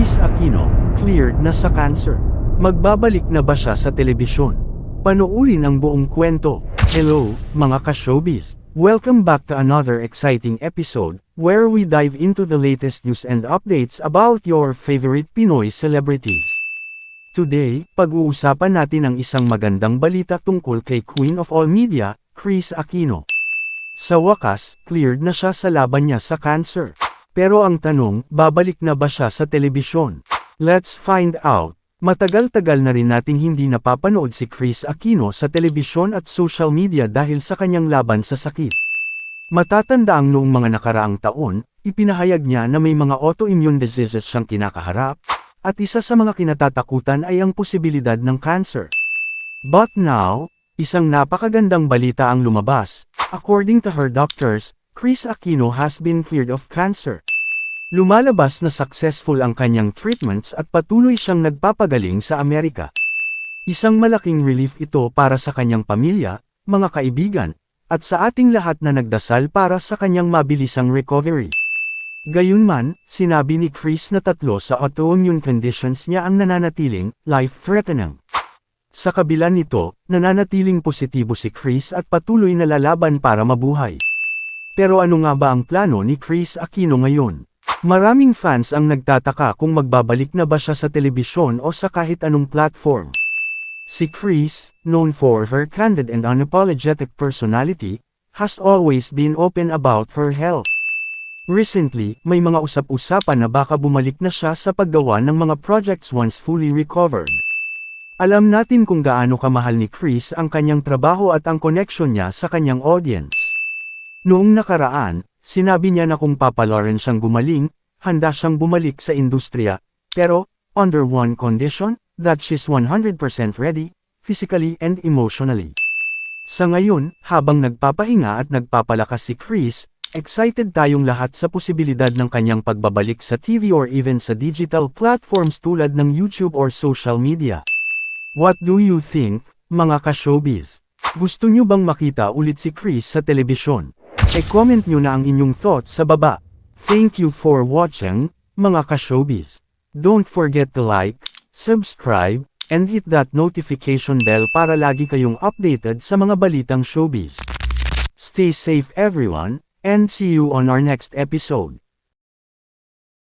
Chris Aquino, cleared na sa cancer. Magbabalik na ba siya sa telebisyon? Panoorin ang buong kwento. Hello, mga ka-showbiz. Welcome back to another exciting episode, where we dive into the latest news and updates about your favorite Pinoy celebrities. Today, pag-uusapan natin ang isang magandang balita tungkol kay Queen of All Media, Chris Aquino. Sa wakas, cleared na siya sa laban niya sa cancer. Pero ang tanong, babalik na ba siya sa telebisyon? Let's find out. Matagal-tagal na rin nating hindi napapanood si Chris Aquino sa telebisyon at social media dahil sa kanyang laban sa sakit. Matatanda ang noong mga nakaraang taon, ipinahayag niya na may mga autoimmune diseases siyang kinakaharap, at isa sa mga kinatatakutan ay ang posibilidad ng cancer. But now, isang napakagandang balita ang lumabas. According to her doctors, Chris Aquino has been cleared of cancer. Lumalabas na successful ang kanyang treatments at patuloy siyang nagpapagaling sa Amerika. Isang malaking relief ito para sa kanyang pamilya, mga kaibigan, at sa ating lahat na nagdasal para sa kanyang mabilisang recovery. Gayunman, sinabi ni Chris na tatlo sa autoimmune conditions niya ang nananatiling life-threatening. Sa kabila nito, nananatiling positibo si Chris at patuloy na lalaban para mabuhay. Pero ano nga ba ang plano ni Chris Aquino ngayon? Maraming fans ang nagtataka kung magbabalik na ba siya sa telebisyon o sa kahit anong platform. Si Chris, known for her candid and unapologetic personality, has always been open about her health. Recently, may mga usap-usapan na baka bumalik na siya sa paggawa ng mga projects once fully recovered. Alam natin kung gaano kamahal ni Chris ang kanyang trabaho at ang connection niya sa kanyang audience. Noong nakaraan, sinabi niya na kung papalaran siyang gumaling, handa siyang bumalik sa industriya, pero, under one condition, that she's 100% ready, physically and emotionally. Sa ngayon, habang nagpapahinga at nagpapalakas si Chris, excited tayong lahat sa posibilidad ng kanyang pagbabalik sa TV or even sa digital platforms tulad ng YouTube or social media. What do you think, mga ka-showbiz? Gusto nyo bang makita ulit si Chris sa telebisyon? E-comment nyo na ang inyong thoughts sa baba. Thank you for watching, mga ka-showbiz. Don't forget to like, subscribe, and hit that notification bell para lagi kayong updated sa mga balitang showbiz. Stay safe everyone, and see you on our next episode.